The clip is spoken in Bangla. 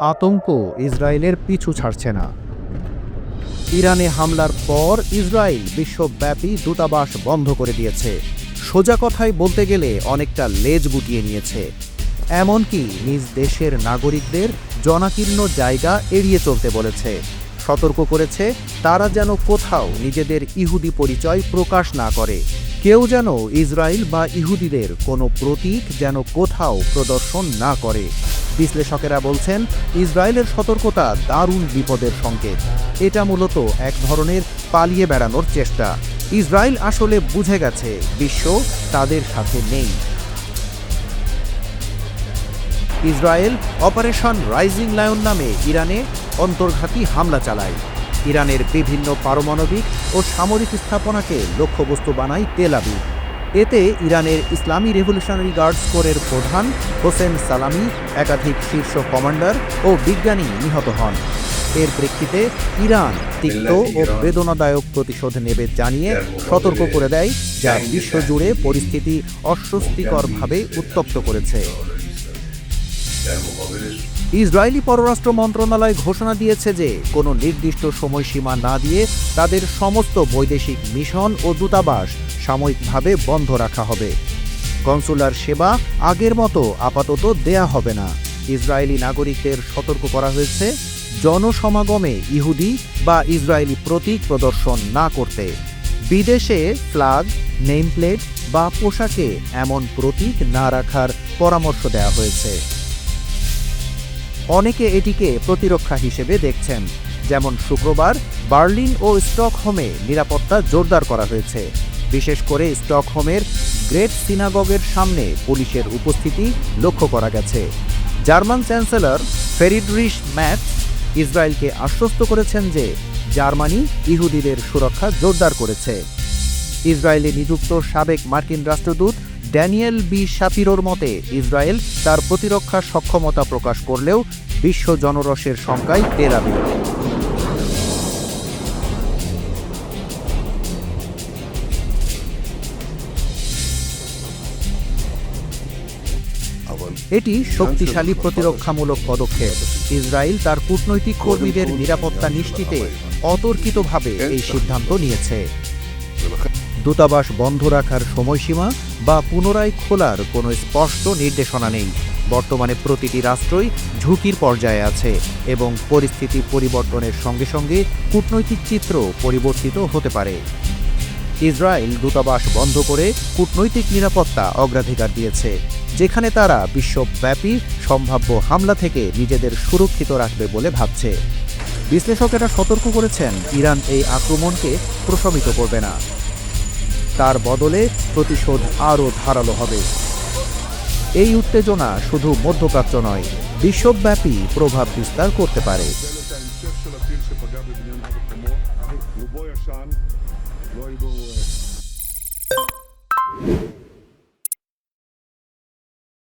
আতঙ্ক ইসরায়েলের পিছু ছাড়ছে না। ইরানে হামলার পর ইসরায়েল বিশ্বব্যাপী দূতাবাস বন্ধ করে দিয়েছে। সোজা কথায় বলতে গেলে অনেকটা লেজ গুটিয়ে নিয়েছে। এমনকি নিজ দেশের নাগরিকদের জনাকীর্ণ জায়গা এড়িয়ে চলতে বলেছে। সতর্ক করেছে, তারা যেন কোথাও নিজেদের ইহুদি পরিচয় প্রকাশ না করে। কেউ যেন ইসরায়েল বা ইহুদিদের কোনো প্রতীক যেন কোথাও প্রদর্শন না করে। বিশ্লেষকেরা বলছেন, ইসরায়েলের সতর্কতা দারুণ বিপদের সংকেত। এটা মূলত এক ধরনের পালিয়ে বেড়ানোর চেষ্টা। ইসরায়েল আসলে বুঝে গেছে, বিশ্ব তাদের সাথে নেই। ইসরায়েল অপারেশন রাইজিং লায়ন নামে ইরানে অন্তর্ঘাতী হামলা চালায়। ইরানের বিভিন্ন পারমাণবিক ও সামরিক স্থাপনাকে লক্ষ্যবস্তু বানায় তেল আবিব। এতে ইরানের ইসলামী রেভলিউশনারি গার্ডস কোরের প্রধান হোসেন সালামি একাধিক শীর্ষ কমান্ডার ও বিজ্ঞানী নিহত হন। এর প্রেক্ষিতে ইরান তিক্ত ও বেদনাদায়ক প্রতিশোধ নেবে জানিয়ে সতর্ক করে দেয় যা বিশ্বজুড়ে পরিস্থিতি অস্বস্তিকরভাবে উত্তপ্ত করেছে। ইসরায়েলি পররাষ্ট্র মন্ত্রণালয় ঘোষণা দিয়েছে যে কোনো নির্দিষ্ট সময়সীমা না দিয়ে তাদের সমস্ত বৈদেশিক মিশন ও দূতাবাস সাময়িকভাবে বন্ধ রাখা হবে। কনসুলার সেবা আগের মতো আপাতত দেয়া হবে না। ইসরায়েলি নাগরিকদের সতর্ক করা হয়েছে জনসমাগমে ইহুদি বা ইসরায়েলি প্রতীক প্রদর্শন না করতে। বিদেশে ফ্ল্যাগ, নেমপ্লেট বা পোশাকে এমন প্রতীক না রাখার পরামর্শ দেওয়া হয়েছে। অনেকে এটিকে প্রতিরক্ষা হিসেবে দেখছেন, যেমন শুক্রবার বার্লিন ও স্টকহোমে নিরাপত্তা জোরদার করা হয়েছে। বিশেষ করে স্টকহোমের গ্রেট সিনাগগের সামনে পুলিশের উপস্থিতি লক্ষ্য করা গেছে। জার্মান চ্যান্সেলর ফেরিডরিশ ম্যাথ ইসরায়েলকে আশ্বস্ত করেছেন যে জার্মানি ইহুদিদের সুরক্ষা জোরদার করেছে। ইসরায়েলে নিযুক্ত সাবেক মার্কিন রাষ্ট্রদূত ড্যানিয়েল বি শাপিরোর মতে, ইসরায়েল তার প্রতিরক্ষা সক্ষমতা প্রকাশ করলেও বিশ্ব জনরসের সংখ্যায় তেরাবে। এটি শক্তিশালী প্রতিরক্ষামূলক পদক্ষেপ। ইসরায়েল তার কূটনৈতিক কর্মীদের নিরাপত্তা নিশ্চিতে অতর্কিতভাবে এই সিদ্ধান্ত নিয়েছে। দূতাবাস বন্ধ রাখার সময়সীমা বা পুনরায় খোলার কোনো স্পষ্ট নির্দেশনা নেই। বর্তমানে প্রতিটি রাষ্ট্রই ঝুঁকির পর্যায়ে আছে এবং পরিস্থিতি পরিবর্তনের সঙ্গে সঙ্গে কূটনৈতিক চিত্র পরিবর্তিত হতে পারে। ইসরায়েল দূতাবাস বন্ধ করে কূটনৈতিক নিরাপত্তা অগ্রাধিকার দিয়েছে, যেখানে তারা বিশ্বব্যাপী সম্ভাব্য হামলা থেকে নিজেদের সুরক্ষিত রাখবে বলে ভাবছে। বিশ্লেষকেরা সতর্ক করেছেন, ইরান এই আক্রমণকে প্রশমিত করবে না। তার বদলে প্রতিশোধ আরও ধারালো হবে এই উত্তেজনা শুধু মধ্যপ্রাচ্য নয়, বিশ্বব্যাপী প্রভাব বিস্তার করতে পারে